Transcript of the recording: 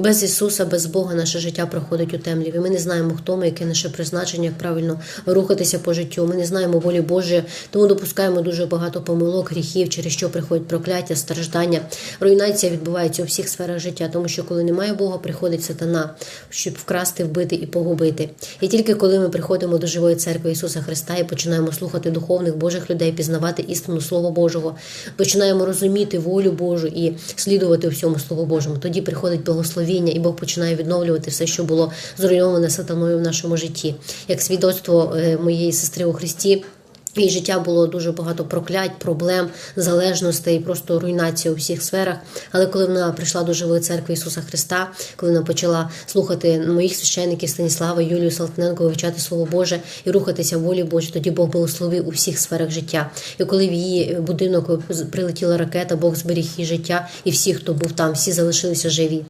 Без Ісуса, без Бога наше життя проходить у темряві. Ми не знаємо, хто ми, яке наше призначення, як правильно рухатися по життю. Ми не знаємо волі Божої, тому допускаємо дуже багато помилок, гріхів, через що приходять прокляття, страждання. Руйнація відбувається у всіх сферах життя, тому що коли немає Бога, приходить сатана, щоб вкрасти, вбити і погубити. І тільки коли ми приходимо до живої церкви Ісуса Христа і починаємо слухати духовних Божих людей, пізнавати істину Слова Божого, починаємо розуміти волю Божу і слідувати всьому Слову Божому. Тоді приходить благословіння, і Бог починає відновлювати все, що було зруйноване сатаною в нашому житті. Як свідоцтво е, моєї сестри у Христі. Її життя було дуже багато проклять, проблем, залежностей, просто руйнація у всіх сферах. Але коли вона прийшла до живої церкви Ісуса Христа, коли вона почала слухати моїх священників Станіслава, Юлію Салтненко, вивчати Слово Боже і рухатися в волі Божій, тоді Бог благословив у всіх сферах життя. І коли в її будинок прилетіла ракета, Бог зберіг її життя, і всі, хто був там, всі залишилися живі.